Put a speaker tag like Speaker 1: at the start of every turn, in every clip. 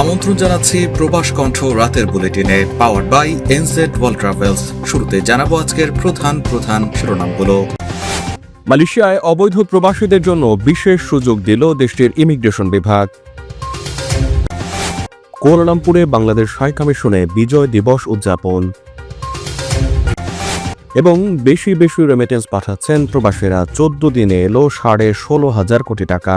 Speaker 1: আমন্ত্রণ জানাচ্ছি প্রবাস কণ্ঠ রাতের বুলেটিনে power by NZ world travels শুরুতে জানাব আজকের প্রধান প্রধান শিরোনামগুলো।
Speaker 2: মালয়েশিয়ায় অবৈধ প্রবাসীদের জন্য বিশেষ সুযোগ দিল দেশটির ইমিগ্রেশন বিভাগ। কুয়ালালামপুরে বাংলাদেশ হাই কমিশনে বিজয় দিবস উদযাপন। এবং বেশি বেশি রেমিটেন্স পাঠাচ্ছেন প্রবাসীরা। চোদ্দ দিনে এলো সাড়ে ষোলো হাজার কোটি টাকা।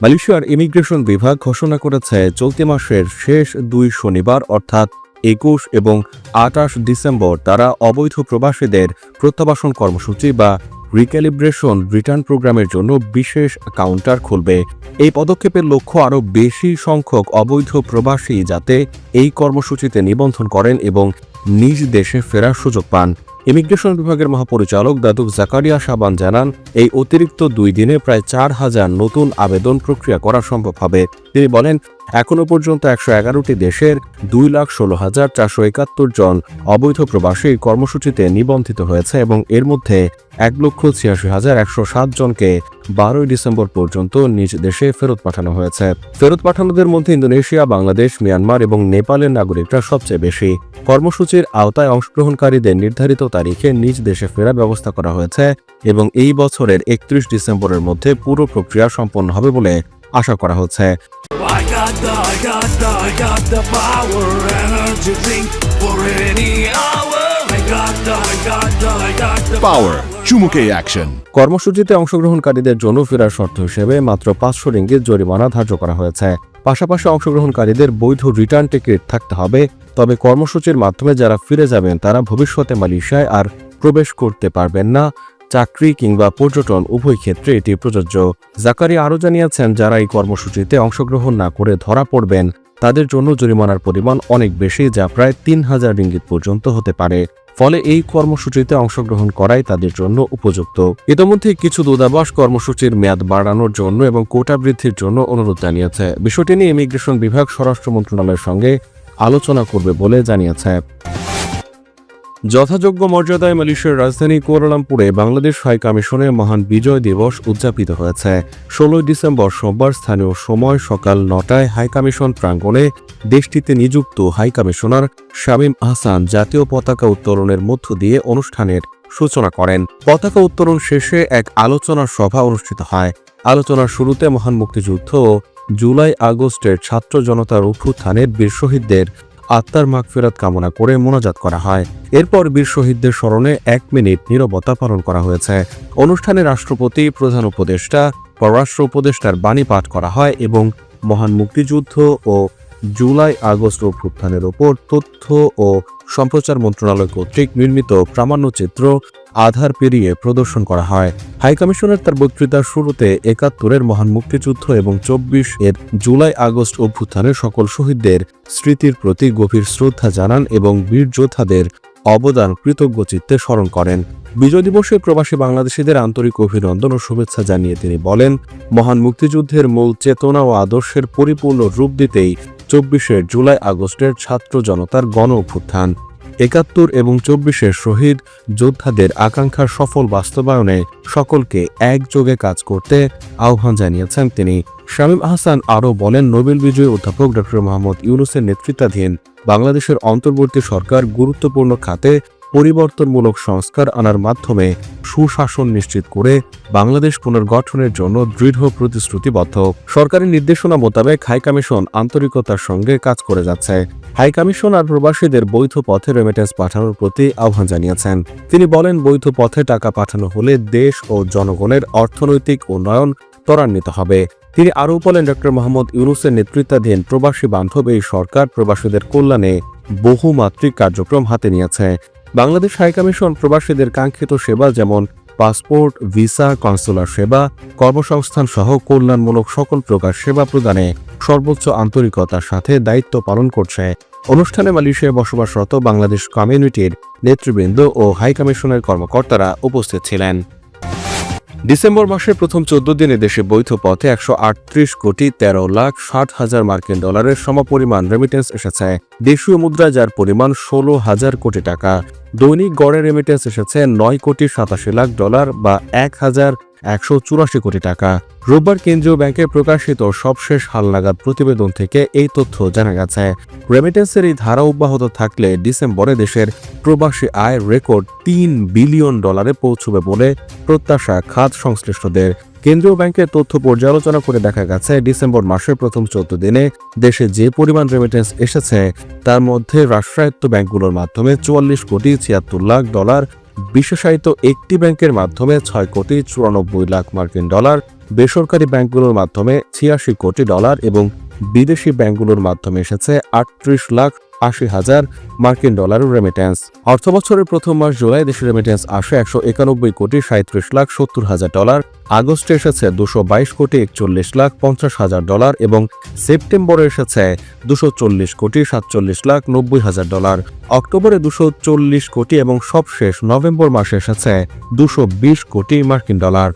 Speaker 2: মালয়েশিয়ার ইমিগ্রেশন বিভাগ ঘোষণা করেছে, চলতি মাসের শেষ দুই শনিবার, অর্থাৎ একুশ এবং আটাশ ডিসেম্বর, তারা অবৈধ প্রবাসীদের প্রত্যাবাসন কর্মসূচি বা রিক্যালিব্রেশন রিটার্ন প্রোগ্রামের জন্য বিশেষ কাউন্টার খুলবে। এই পদক্ষেপের লক্ষ্য আরও বেশি সংখ্যক অবৈধ প্রবাসী যাতে এই কর্মসূচিতে নিবন্ধন করেন এবং নিজ দেশে ফেরার সুযোগ পান। ইমিগ্রেশন বিভাগের মহাপরিচালক দাদুক জাকারিয়া সাবান জানান, এই অতিরিক্ত দুই দিনে প্রায় চার হাজার নতুন আবেদন প্রক্রিয়া করা সম্ভব হবে। তিনি বলেন এখনও পর্যন্ত একশো এগারোটি দেশের দুই লাখ ষোলো হাজার চারশো একাত্তর জন অবৈধ প্রবাসী কর্মসূচিতে নিবন্ধিত হয়েছে এবং এর মধ্যে এক লক্ষ ছিয়াশি হাজার একশো সাত জনকে বারোই ডিসেম্বর পর্যন্ত নিজ দেশে ফেরত পাঠানো হয়েছে। ফেরত পাঠানোদের মধ্যে ইন্দোনেশিয়া, বাংলাদেশ, মিয়ানমার এবং নেপালের নাগরিকরা সবচেয়ে বেশি। কর্মসূচির আওতায় অংশগ্রহণকারীদের নির্ধারিত তারিখে নিজ দেশে ফেরার ব্যবস্থা করা হয়েছে এবং এই বছরের একত্রিশ ডিসেম্বরের মধ্যে পুরো প্রক্রিয়া সম্পন্ন হবে বলে আশা করা হচ্ছে।
Speaker 3: Power
Speaker 4: চুমুকে অ্যাকশন
Speaker 2: কর্মসূচিতে অংশগ্রহণকারীদের জন্য ফেরার শর্ত হিসেবে মাত্র পাঁচশো রিঙ্গিত জরিমানা ধার্য করা হয়েছে। পাশাপাশি অংশগ্রহণকারীদের বৈধ রিটার্ন টিকিট থাকতে হবে। তবে কর্মসূচির মাধ্যমে যারা ফিরে যাবেন, তারা ভবিষ্যতে মালয়েশিয়ায় আর প্রবেশ করতে পারবেন না। চাকরি কিংবা পর্যটন উভয় ক্ষেত্রে এটি প্রযোজ্য। জাকারি আরও জানিয়েছেন, যারা এই কর্মসূচিতে অংশগ্রহণ না করে ধরা পড়বেন, তাদের জন্য জরিমানার পরিমাণ অনেক বেশি, যা প্রায় তিন হাজার রিঙ্গিত পর্যন্ত হতে পারে। ফলে এই কর্মসূচিতে অংশগ্রহণ করাই তাদের জন্য উপযুক্ত। ইতোমধ্যে কিছু দূতাবাস কর্মসূচির মেয়াদ বাড়ানোর জন্য এবং কোটা বৃদ্ধির জন্য অনুরোধ জানিয়েছে। বিষয়টি নিয়ে ইমিগ্রেশন বিভাগ স্বরাষ্ট্র মন্ত্রণালয়ের সঙ্গে আলোচনা করবে বলে জানিয়েছে। যথাযোগ্য মর্যাদায় মালয়েশিয়ার রাজধানী কুয়ালালামপুরে বাংলাদেশ হাই কমিশনে মহান বিজয় দিবস উদযাপিত হয়েছে। ষোলোই ডিসেম্বর সোমবার স্থানীয় সময় সকাল নটায় হাই কমিশন প্রাঙ্গণে দেশটিতে নিযুক্ত হাই কমিশনার শামীম আহসান জাতীয় পতাকা উত্তোলনের মধ্য দিয়ে অনুষ্ঠানের সূচনা করেন। পতাকা উত্তোলন শেষে এক আলোচনা সভা অনুষ্ঠিত হয়। আলোচনার শুরুতে মহান মুক্তিযুদ্ধ ও জুলাই আগস্টের ছাত্র জনতার অভ্যুত্থানের বীর শহীদদের আত্মার মাগফিরাত কামনা করে মোনাজাত করা হয়। এরপর বীর শহীদদের স্মরণে এক মিনিট নীরবতা পালন করা হয়েছে। অনুষ্ঠানে রাষ্ট্রপতি, প্রধান উপদেষ্টা, পররাষ্ট্র উপদেষ্টার বাণী পাঠ করা হয় এবং মহান মুক্তিযুদ্ধ ও জুলাই আগস্ট অভ্যুত্থানের ওপর তথ্য ও সম্প্রচার মন্ত্রণালয় কর্তৃক নির্মিত প্রামাণ্যচিত্র আধার পেরিয়ে প্রদর্শন করা হয়। হাইকমিশনের তার বক্তৃতার শুরুতে একাত্তরের মহান মুক্তিযুদ্ধ এবং চব্বিশ এর জুলাই আগস্ট অভ্যুত্থানের সকল শহীদদের স্মৃতির প্রতি গভীর শ্রদ্ধা জানান এবং বীর যোদ্ধাদের অবদান কৃতজ্ঞ চিত্তে স্মরণ করেন। বিজয় দিবসে প্রবাসী বাংলাদেশিদের আন্তরিক অভিনন্দন ও শুভেচ্ছা জানিয়ে তিনি বলেন, মহান মুক্তিযুদ্ধের মূল চেতনা ও আদর্শের পরিপূর্ণ রূপ দিতেই চব্বিশের জুলাই আগস্টের ছাত্র জনতার গণ অভ্যুত্থান একাত্তর এবং চব্বিশে শহীদ যোদ্ধাদের আকাঙ্ক্ষার সফল বাস্তবায়নে সকলকে একযোগে কাজ করতে আহ্বান জানিয়েছেন তিনি। শামীম আহসান আরও বলেন, নোবেল বিজয়ী অধ্যাপক ড মোহাম্মদ ইউনুসের নেতৃত্বাধীন বাংলাদেশের অন্তর্বর্তী সরকার গুরুত্বপূর্ণ খাতে পরিবর্তনমূলক সংস্কার আনার মাধ্যমে সুশাসন নিশ্চিত করে বাংলাদেশ পুনর্গঠনের জন্য দৃঢ় প্রতিশ্রুতিবদ্ধ। সরকারি নির্দেশনা মোতাবেক হাই কমিশন আন্তরিকতার সঙ্গে কাজ করে যাচ্ছে। হাই কমিশন আর প্রবাসীদের বৈধ পথে রেমিটেন্স পাঠানোর প্রতি আহ্বান জানিয়েছেন। তিনি বলেন, বৈধ পথে টাকা পাঠানো হলে দেশ ও জনগণের অর্থনৈতিক উন্নয়ন ত্বরান্বিত হবে। তিনি আরও বলেন, ড. মোহাম্মদ ইউনুসের নেতৃত্বাধীন প্রবাসী বান্ধব এই সরকার প্রবাসীদের কল্যাণে বহুমাত্রিক কার্যক্রম হাতে নিয়েছে। বাংলাদেশ হাইকমিশন প্রবাসীদের কাঙ্ক্ষিত সেবা যেমন পাসপোর্ট, ভিসা, কনসুলার সেবা, কর্মসংস্থান সহ কল্যাণমূলক সকল প্রকার সেবা প্রদানে সর্বোচ্চ আন্তরিকতার সাথে দায়িত্ব পালন করছে। অনুষ্ঠানে মালয়েশিয়ায় বসবাসরত বাংলাদেশ কমিউনিটির নেতৃবৃন্দ ও হাইকমিশনের কর্মকর্তারা উপস্থিত ছিলেন। ডিসেম্বর মাসের প্রথম চোদ্দ দিনে দেশে বৈধ পথে একশো আটত্রিশ কোটি তেরো লাখ ষাট হাজার মার্কিন ডলারের সমপরিমাণ রেমিটেন্স এসেছে। দেশীয় মুদ্রা যার পরিমাণ ষোলো হাজার কোটি টাকা। দৈনিক গড়ে রেমিটেন্স এসেছে নয় কোটি সাতাশি লাখ ডলার বা এক হাজার একশো চুরাশি কোটি টাকা। রোববার কেন্দ্রীয় ব্যাংকের প্রকাশিত সবশেষ হালনাগাদ প্রতিবেদন থেকে এই তথ্য জানা গেছে। রেমিটেন্সের এই ধারা অব্যাহত থাকলে ডিসেম্বরে দেশের প্রবাসী আয় রেকর্ড তিন বিলিয়ন ডলারে পৌঁছবে বলে প্রত্যাশা খাত সংশ্লিষ্টদের। কেন্দ্রীয় ব্যাংকের তথ্য পর্যালোচনা করে দেখা গেছে, ডিসেম্বর মাসের প্রথম চোদ্দ দিনে দেশে যে পরিমাণ রেমিটেন্স এসেছে, তার মধ্যে রাষ্ট্রায়ত্ত ব্যাংকগুলোর মাধ্যমে চুয়াল্লিশ কোটি ছিয়াত্তর লাখ ডলার বিশেষায়িত একটি ব্যাংকের মাধ্যমে ছয় কোটি চুরানব্বই লাখ মার্কিন ডলার, বেসরকারি ব্যাংকগুলোর মাধ্যমে ছিয়াশি কোটি ডলার এবং বিদেশি ব্যাংকগুলোর মাধ্যমে এসেছে আটত্রিশ লাখ আশি হাজার মার্কিন ডলার রেমিটেন্স অর্থবছরের প্রথম মাস জুলাই দেশের রেমিটেন্স আসে একশো একানব্বই কোটি সাঁত্রিশ লাখ সত্তর হাজার ডলার, আগস্টে এসেছে দুশো বাইশ কোটি একচল্লিশ লাখ পঞ্চাশ হাজার ডলার এবং সেপ্টেম্বরে এসেছে দুশো চল্লিশ কোটি সাতচল্লিশ লাখ নব্বই হাজার ডলার। অক্টোবরে দুশো চল্লিশ কোটি এবং সবশেষ নভেম্বর মাসে এসেছে দুশো বিশ কোটি মার্কিন ডলার।